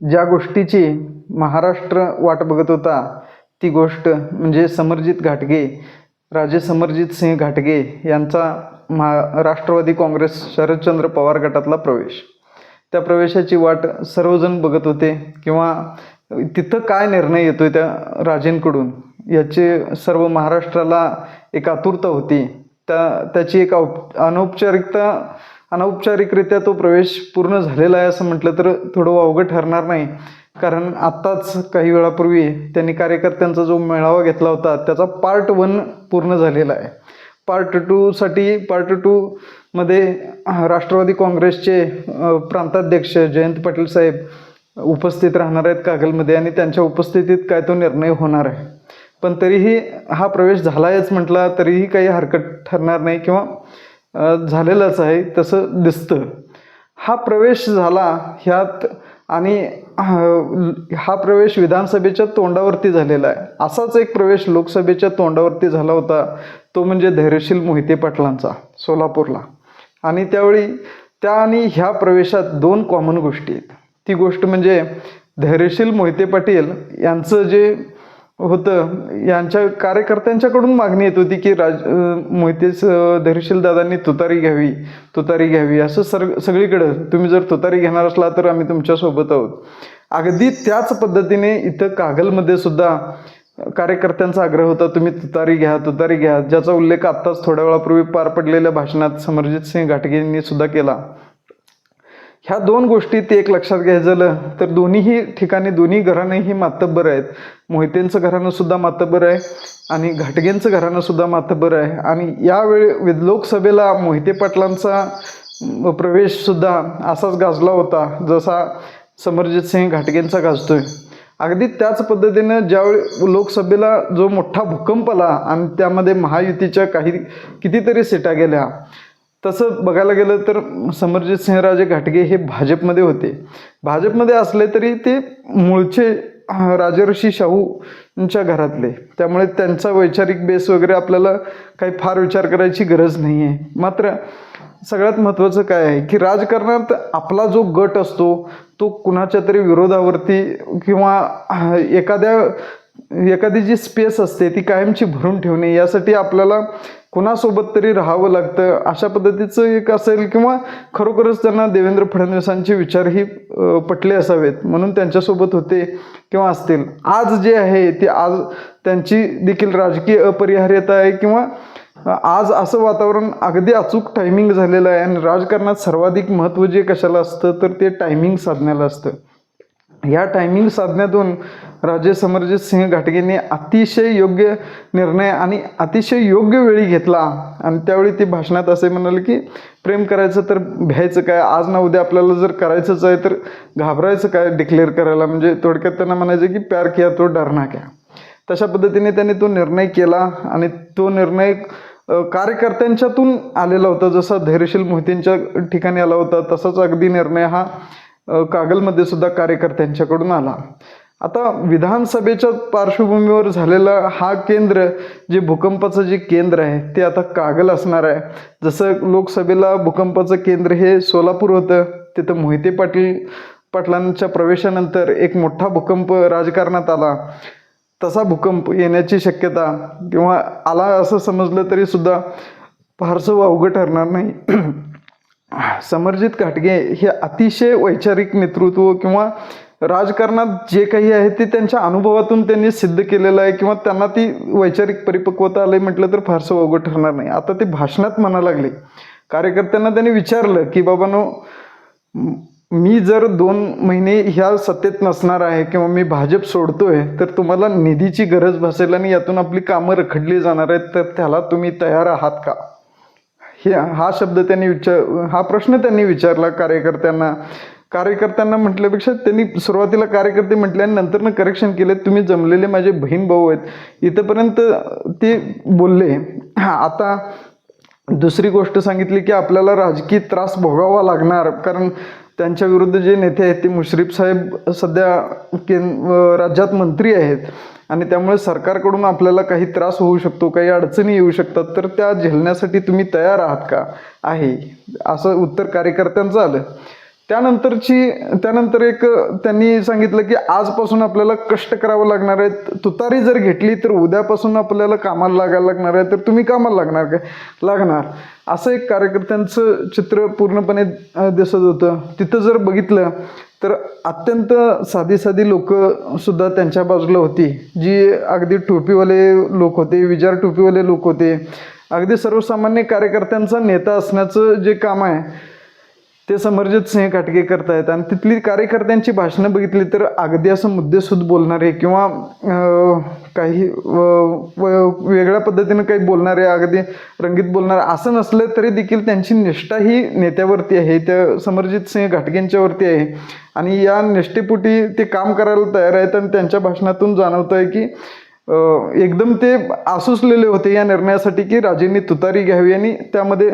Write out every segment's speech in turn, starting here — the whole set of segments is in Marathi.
ज्या गोष्टीची महाराष्ट्र वाट बघत होता ती गोष्ट म्हणजे समरजित घाटगे राजे समरजित सिंह घाटगे यांचा महा राष्ट्रवादी काँग्रेस शरदचंद्र पवार गटातला प्रवेश. त्या प्रवेशाची वाट सर्वजण बघत होते किंवा तिथं काय निर्णय येतो आहे त्या राजेंकडून याचे सर्व महाराष्ट्राला एक आतुरता होती. त्या त्याची एक औप अनौपचारिकता अनौपचारिकरित्या तो प्रवेश पूर्ण झालेला आहे असं म्हटलं तर थोडं अवघड ठरणार नाही. कारण आत्ताच काही वेळापूर्वी त्यांनी कार्यकर्त्यांचा जो मेळावा घेतला होता त्याचा पार्ट वन पूर्ण झालेला आहे. पार्ट टूसाठी पार्ट टूमध्ये राष्ट्रवादी काँग्रेसचे प्रांताध्यक्ष जयंत पाटील साहेब उपस्थित राहणार आहेत कागलमध्ये आणि त्यांच्या उपस्थितीत काय तो निर्णय होणार आहे. पण तरीही हा प्रवेश झाला आहेच म्हटला तरीही काही हरकत ठरणार नाही किंवा झालेलाच आहे तसं दिसतं. हा प्रवेश झाला ह्यात आणि हा प्रवेश विधानसभेच्या तोंडावरती झालेला आहे. असाच एक प्रवेश लोकसभेच्या तोंडावरती झाला होता तो म्हणजे धैर्यशील मोहिते पाटलांचा सोलापूरला. आणि त्यावेळी त्या आणि ह्या प्रवेशात दोन कॉमन गोष्टी आहेत. ती गोष्ट म्हणजे धैर्यशील मोहिते पाटील यांचं जे होतं. यांच्या कार्यकर्त्यांच्याकडून मागणी येत होती की राज अं, मोहिते धैर्यशील दादांनी तुतारी घ्यावी तुतारी घ्यावी असं सर सगळीकडं तुम्ही जर तुतारी घेणार असला तर आम्ही तुमच्यासोबत आहोत. अगदी त्याच पद्धतीने इथं कागलमध्ये सुद्धा कार्यकर्त्यांचा आग्रह होता तुम्ही तुतारी घ्या तुतारी घ्या ज्याचा उल्लेख आत्ताच थोड्या वेळापूर्वी पार पडलेल्या भाषणात समरजित सिंग घाटगेंनी सुद्धा केला. ह्या दोन गोष्टी ते एक लक्षात घ्यायचं झालं तर दोन्हीही ठिकाणी दोन्ही घराणेही मातब्बर आहेत. मोहितेंचं घराणंसुद्धा मातब्बर आहे आणि घाटगेंचं घराणंसुद्धा मातब्बर आहे. आणि यावेळी लोकसभेला मोहिते पाटलांचा प्रवेशसुद्धा असाच गाजला होता जसा समरजित सिंह घाटगेंचा गाजतोय. अगदी त्याच पद्धतीनं ज्यावेळी लोकसभेला जो मोठा भूकंप आला आणि त्यामध्ये महायुतीच्या काही कितीतरी सीटा गेल्या तसं बघायला गेलं तर समरजित सिंहराजे घाटगे हे भाजपमध्ये होते. भाजपमध्ये असले तरी ते मूळचे राजर्षी शाहूंच्या घरातले. त्यामुळे त्यांचा वैचारिक बेस वगैरे आपल्याला काही फार विचार करायची गरज नाही आहे मात्र सगळ्यात महत्त्वाचं काय आहे की राजकारणात आपला जो गट असतो तो कुणाच्या तरी विरोधावरती किंवा एखाद्या एखादी जी स्पेस असते ती कायमची भरून ठेवणे यासाठी आपल्याला कुणासोबत तरी राहावं लागतं. अशा पद्धतीचं एक असेल किंवा खरोखरच त्यांना देवेंद्र फडणवीसांचे विचारही पटले असावेत. म्हणून त्यांच्यासोबत होते किंवा असतील. आज जे आहे ते आज त्यांची देखील राजकीय अपरिहार्यता आहे किंवा आज असं वातावरण अगदी अचूक टायमिंग झालेलं आहे आणि राजकारणात सर्वाधिक महत्त्व जे कशाला असतं तर ते टायमिंग साधण्याला असतं. या टायमिंग साधण्यातून राजे समरजित सिंह घाटगेंनी अतिशय योग्य निर्णय आणि अतिशय योग्य वेळी घेतला. आणि त्यावेळी ते भाषणात असे म्हणाले की प्रेम करायचं तर भ्यायचं काय? आज ना उद्या आपल्याला जर करायचंच आहे तर घाबरायचं काय डिक्लेअर करायला? म्हणजे थोडक्यात त्यांना म्हणायचं की प्यार किया तो डरना क्या. तशा पद्धतीने त्यांनी तो निर्णय केला आणि तो निर्णय कार्यकर्त्यांच्यातून आलेला होता. जसा धैर्यशील मोहितींच्या ठिकाणी आला होता तसाच अगदी निर्णय हा कागलमध्ये सुद्धा कार्यकर्त्यांच्याकडून आला. आता विधानसभेच्या पार्श्वभूमीवर झालेला हा केंद्र जे भूकंपाचं जे केंद्र आहे ते आता कागल असणार आहे. जसं लोकसभेला भूकंपाचं केंद्र हे सोलापूर होतं तिथं मोहिते पाटील पाटलांच्या प्रवेशानंतर एक मोठा भूकंप राजकारणात आला. तसा भूकंप येण्याची शक्यता किंवा आला असं समजलं तरी सुद्धा फारसं अवघं ठरणार नाही. समरजित घाटगे हे अतिशय वैचारिक नेतृत्व किंवा राजकारणात जे काही आहे ते त्यांच्या अनुभवातून त्यांनी सिद्ध केलेलं आहे किंवा त्यांना ती वैचारिक परिपक्वता आली म्हटलं तर फारसं अवघड ठरणार नाही. आता ते भाषणात म्हणा लागले. कार्यकर्त्यांना त्यांनी विचारलं की बाबानो मी जर दोन महिने ह्या सत्तेत नसणार आहे किंवा मी भाजप सोडतोय तर तुम्हाला निधीची गरज भासेल आणि यातून आपली कामं रखडली जाणार आहेत तर त्याला तुम्ही तयार आहात का? हे हा शब्द त्यांनी विचार हा प्रश्न त्यांनी विचारला कार्यकर्त्यांना. कार्यकर्त्यांना म्हटल्यापेक्षा त्यांनी सुरुवातीला कार्यकर्ते म्हटले आणि नंतरनं करेक्शन केले. तुम्ही जमलेले माझे बहीण भाऊ आहेत. इथंपर्यंत ते बोलले. आता दुसरी गोष्ट सांगितली की आपल्याला राजकीय त्रास भोगावा लागणार. कारण त्यांच्या विरुद्ध जे नेते आहेत ते मुश्रीफ साहेब सध्या केन राज्यात मंत्री आहेत. आणि त्यामुळे सरकारकडून आपल्याला काही त्रास होऊ शकतो काही अडचणी येऊ शकतात. तर त्या झेलण्यासाठी तुम्ही तयार आहात का? आहे. असं उत्तर कार्यकर्त्यांचं आलं. त्यानंतरची त्यानंतर एक त्यांनी सांगितलं की आजपासून आपल्याला कष्ट करावं लागणार आहे तुतारी जर घेतली तर उद्यापासून आपल्याला कामाला लागायला लागणार आहे. तर तुम्ही कामाला लागणार काय लागणार. असं एक कार्यकर्त्यांचं चित्र पूर्णपणे दिसत होतं. तिथं जर बघितलं तर अत्यंत साधी साधी लोकंसुद्धा त्यांच्या बाजूला होती. जी अगदी टोपीवाले लोक होते विचार टोपीवाले लोक होते. अगदी सर्वसामान्य कार्यकर्त्यांचा नेता असण्याचं जे काम आहे ते समरजित सिंह काटके करतायत आणि तिथली कार्यकर्त्यांची भाषणं बघितली तर अगदी असं मुद्देसूद बोलणारे किंवा काही व- वेगळ्या पद्धतीनं काही बोलणारे अगदी रंगीत बोलणारे असं नसलं तरी देखील त्यांची निष्ठा ही नेत्यावरती आहे त्या समरजित सिंह घाटगेंच्यावरती आहे. आणि या निष्ठेपोटी ते काम करायला तयार आहेत आणि त्यांच्या भाषणातून जाणवतं आहे की एकदम ते आसुसलेले होते या निर्णयासाठी की राजेंनी तुतारी घ्यावी आणि त्यामध्ये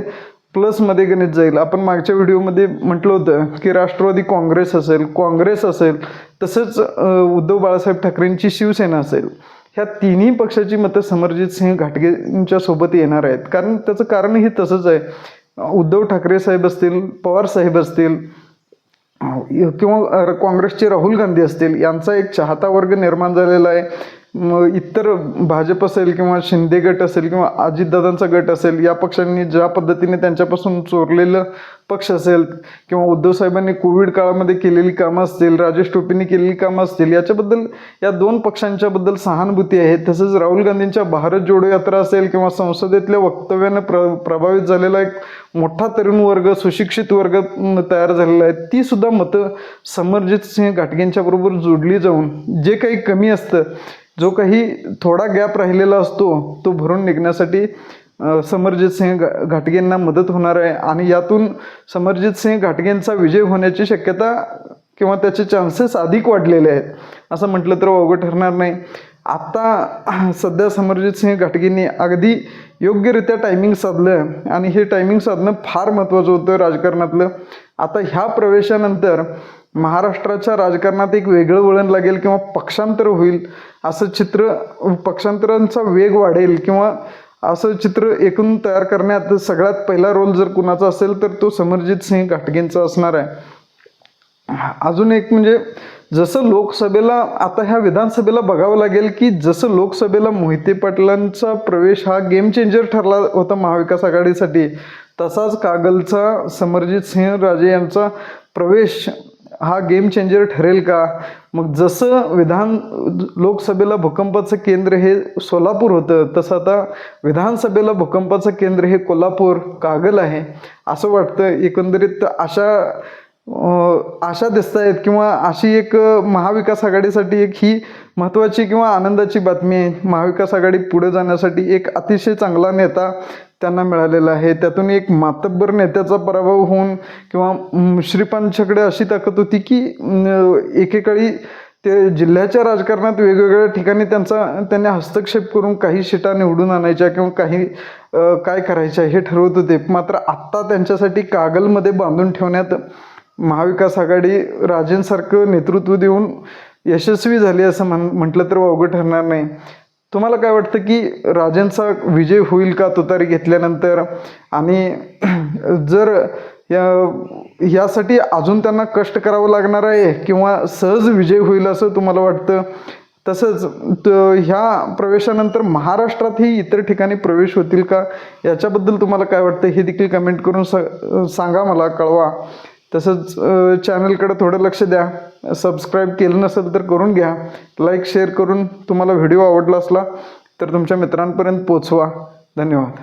प्लसमध्ये गणित जाईल. आपण मागच्या व्हिडिओमध्ये म्हटलं होतं की राष्ट्रवादी काँग्रेस असेल काँग्रेस असेल तसंच उद्धव बाळासाहेब ठाकरेंची शिवसेना असेल. ह्या तिन्ही पक्षाची मतं समरजित सिंह घाटगेंच्या सोबत येणार आहेत. कारण त्याचं कारण हे तसंच आहे. उद्धव ठाकरे साहेब असतील पवार साहेब असतील किंवा काँग्रेसचे राहुल गांधी असतील यांचा एक चाहता वर्ग निर्माण झालेला आहे. मग इतर भाजप असेल किंवा शिंदे गट असेल किंवा अजितदादांचा गट असेल या पक्षांनी ज्या पद्धतीने त्यांच्यापासून चोरलेलं पक्ष असेल किंवा उद्धव साहेबांनी कोविड काळामध्ये केलेली कामं असतील राजेश टोपींनी केलेली कामं असतील याच्याबद्दल या दोन पक्षांच्याबद्दल सहानुभूती आहे. तसंच राहुल गांधींच्या भारत जोडो यात्रा असेल किंवा संसदेतल्या वक्तव्यानं प्र प्रभावित झालेला एक मोठा तरुण वर्ग सुशिक्षित वर्ग तयार झालेला आहे. ती सुद्धा मतं समरजित सिंह घाटगेंच्या बरोबर जोडली जाऊन जे काही कमी असतं जो काही थोडा गॅप राहिलेला असतो तो भरून निघण्यासाठी समरजित सिंह घाटगेंना मदत होणार आहे आणि यातून समरजित सिंह घाटगेंचा विजय होण्याची शक्यता किंवा त्याचे चान्सेस अधिक वाढलेले आहेत असं म्हटलं तर अवघड ठरणार नाही. आत्ता सध्या समरजित सिंह घाटगेंनी अगदी योग्यरित्या टायमिंग साधलं आणि हे टायमिंग साधणं फार महत्त्वाचं होतं राजकारणातलं. आता ह्या प्रवेशानंतर महाराष्ट्राच्या राजकारणात एक वेगळं वळण लागेल किंवा पक्षांतर होईल असं चित्र पक्षांतरांचा वेग वाढेल किंवा असं चित्र एकूण तयार करण्यात सगळ्यात पहिला रोल जर कुणाचा असेल तर तो समरजित सिंह घाटगेंचा असणार आहे. अजून एक म्हणजे जसं लोकसभेला आता ह्या विधानसभेला बघावं लागेल की जसं लोकसभेला मोहिते पाटलांचा प्रवेश हा गेम चेंजर ठरला होता महाविकास आघाडीसाठी तसाच कागलचा समरजित सिंह राजे यांचा प्रवेश हा गेम चेंजर ठरेल का? मग जसं विधान लोकसभेला भूकंपाचं केंद्र हे सोलापूर होतं तसं आता विधानसभेला भूकंपाचं केंद्र हे कोल्हापूर कागल आहे असं वाटतं. एकंदरीत अशा आशा दिसत आहेत किंवा अशी एक महाविकास आघाडीसाठी एक ही महत्त्वाची किंवा आनंदाची बातमी आहे. महाविकास आघाडी पुढे जाण्यासाठी एक अतिशय चांगला नेता त्यांना मिळालेला आहे. त्यातून एक मातब्बर नेत्याचा पराभव होऊन किंवा मुश्रीफांच्याकडे अशी ताकद होती की एकेकाळी ते जिल्ह्याच्या राजकारणात वेगवेगळ्या ठिकाणी त्यांचा त्यांनी हस्तक्षेप करून काही शिटा निवडून आणायच्या किंवा काही काय करायच्या हे ठरवत होते. मात्र आत्ता त्यांच्यासाठी कागलमध्ये बांधून ठेवण्यात महाविकास आघाडी राजेंसारखं नेतृत्व देऊन यशस्वी झाली असं म्हण म्हटलं तर अवघड ठरणार नाही. तुम्हाला काय वाटतं की राजेंचा विजय होईल का तुतारी घेतल्यानंतर? आणि जर या यासाठी अजून त्यांना कष्ट करावं लागणार आहे किंवा सहज विजय होईल असं तुम्हाला वाटतं? तसंच त- ह्या प्रवेशानंतर महाराष्ट्रातही इतर ठिकाणी प्रवेश होतील का? याच्याबद्दल तुम्हाला काय वाटतं हे देखील कमेंट करून स सांगा मला कळवा. तसंच चॅनलकडं थोडं लक्ष द्या. सबस्क्राईब केलं नसेल तर करून घ्या. लाईक शेअर करून तुम्हाला व्हिडिओ आवडला असला तर तुमच्या मित्रांपर्यंत पोचवा धन्यवाद.